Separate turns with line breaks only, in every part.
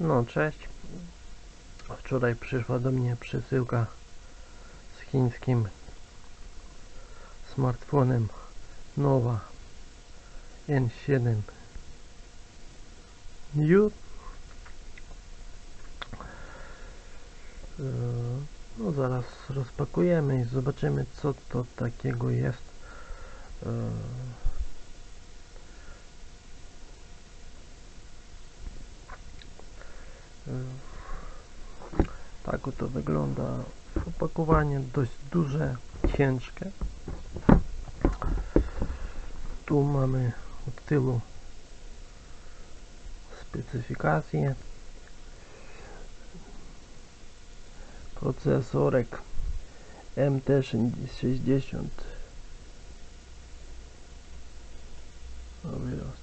No, cześć. Wczoraj przyszła do mnie przesyłka z chińskim smartfonem Nowa N7 New. E, No zaraz rozpakujemy i zobaczymy co to takiego jest. E, e, tak oto wygląda opakowanie dość duże, ciężkie. Tu mamy od tyłu specyfikacje. Procesorek MT60 O, wyraz,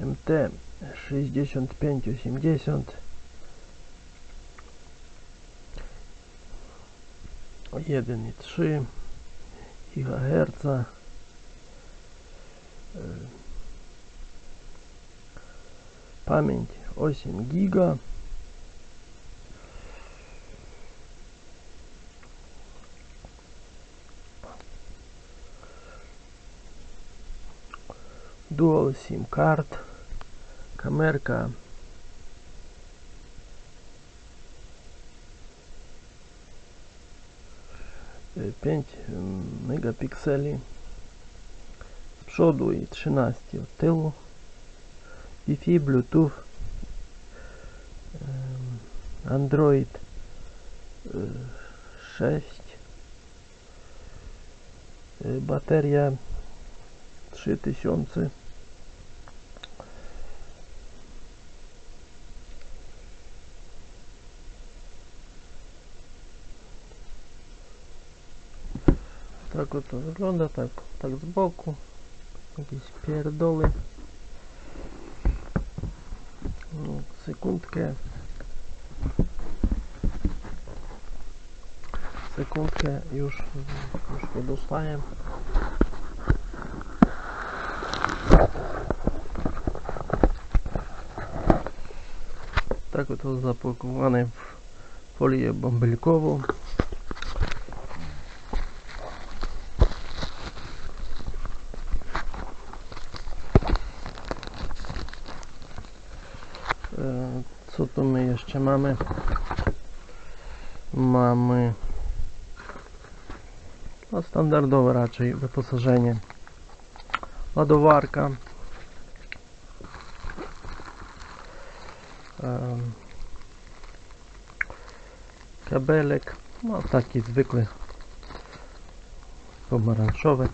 gówno. MT6580 1,3 GHz Pamięć 8 giga. Dual SIM card Kamerka. Y, 5 megapikseli. Z przodu i 13 od tyłu. Wi-Fi, Bluetooth. Android y, 6 y, bateria 3000 Tak oto wygląda, tak, tak z boku. Jakieś pierdoły. No, sekundkę. Sekundkę już, już go dostaję. Tak oto zapakowane w folię bąbelkową. Co tu my jeszcze mamy? Mamy no, standardowe raczej wyposażenie. Ładowarka. Em, Kabelek. No taki zwykły pomarańczowy.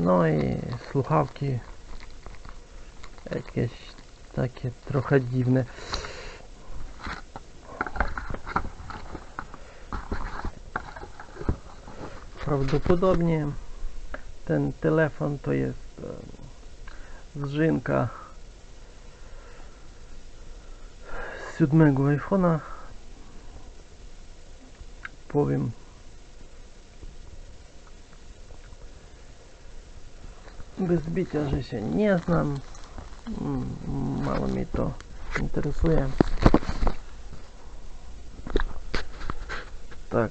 No i słuchawki jakieś takie trochę dziwne. Prawdopodobnie ten telefon to jest e, zżynka z siódmego iPhone'a. Powiem bez bicia, że się nie znam. Mm, Mało mnie to interesuje. Tak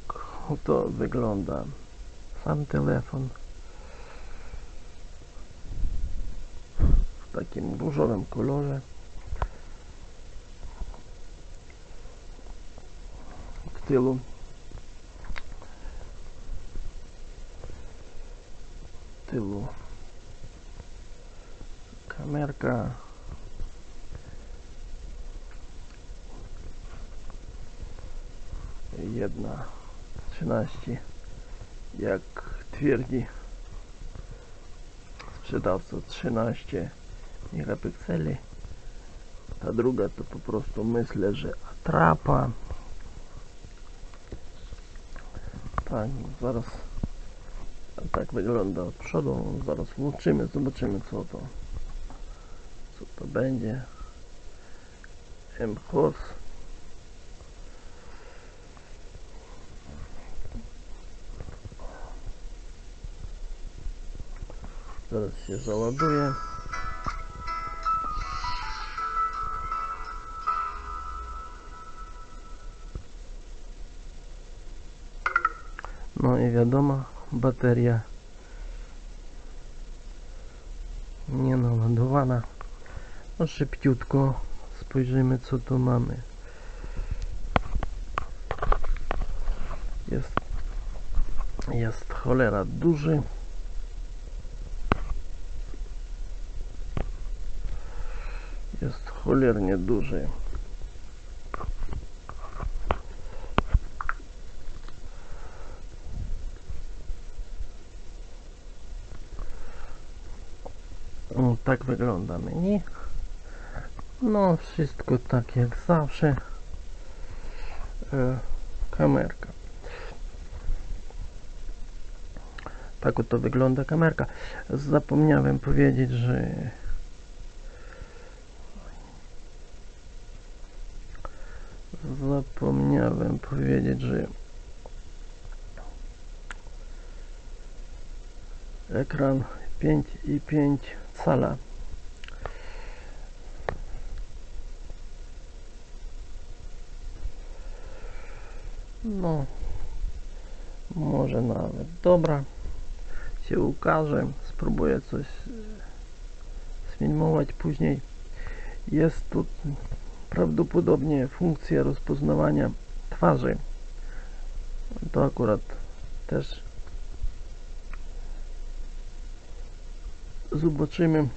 to wygląda sam telefon w takim różowym kolorze. W tyłu tyłu kamerka jedna. 13 jak twierdzi sprzedawca 13 megapikseli ta druga to po prostu myślę, że atrapa. Tak, zaraz tak wygląda od przodu. Zaraz włączymy, zobaczymy co to по банде МХОС. Зараз все заладує. Ну и ведома батарея не наладувана. Szybciutko spojrzymy co tu mamy. Jest, jest cholera duży. Jest cholernie duży. O, tak wygląda menu. No, wszystko tak jak zawsze. E, kamerka. Tak oto wygląda kamerka. Zapomniałem powiedzieć, że zapomniałem powiedzieć, że ekran 5,5 cala no może nawet. Dobra się ukaże spróbuję coś e, sfilmować później. Jest tu prawdopodobnie funkcja rozpoznawania twarzy. To akurat też zobaczymy.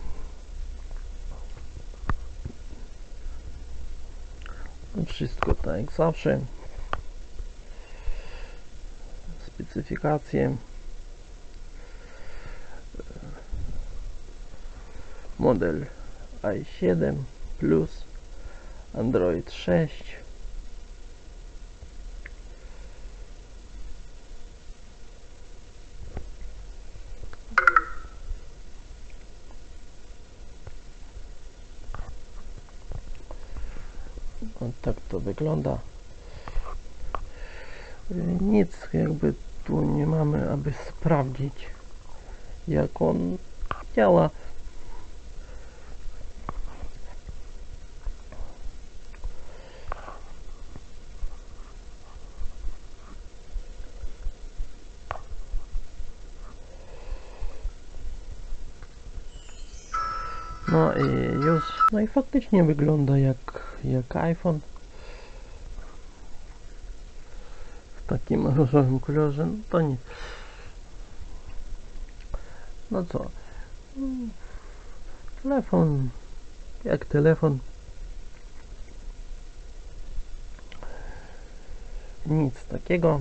Wszystko tak jak zawsze specyfikacje model i7 plus Android 6 O, tak to wygląda. Nic jakby nie mamy, aby sprawdzić jak on działa. No i już, no i faktycznie wygląda jak, jak iPhone w takim różowym kolorze, no to nic. No co, telefon, jak telefon, nic takiego.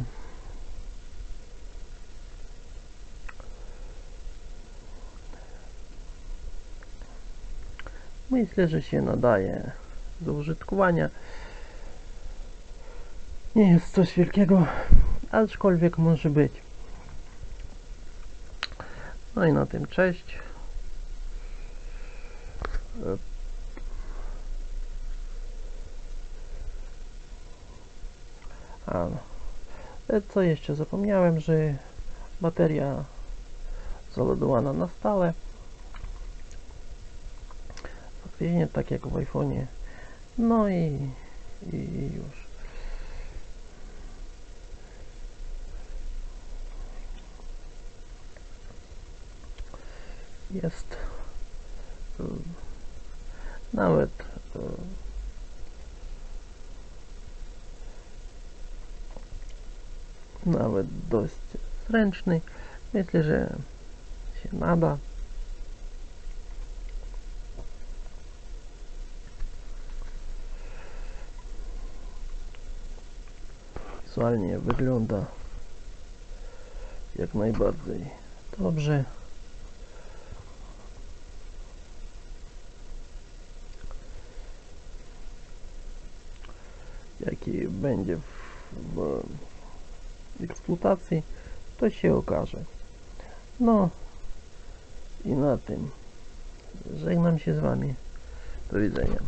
Myślę, że się nadaje do użytkowania. Nie jest coś wielkiego, aczkolwiek może być. No i na tym cześć. A, co jeszcze zapomniałem, że bateria załadowana na stałe. Faktycznie tak jak w iPhone'ie. No i, i już. Jest y, nawet y, nawet dość zręczny. Myślę, że się nada. Wizualnie wygląda jak najbardziej dobrze. Jaki będzie w, eksploatacji, to się okaże. No i na tym żegnam się z Wami. Do widzenia.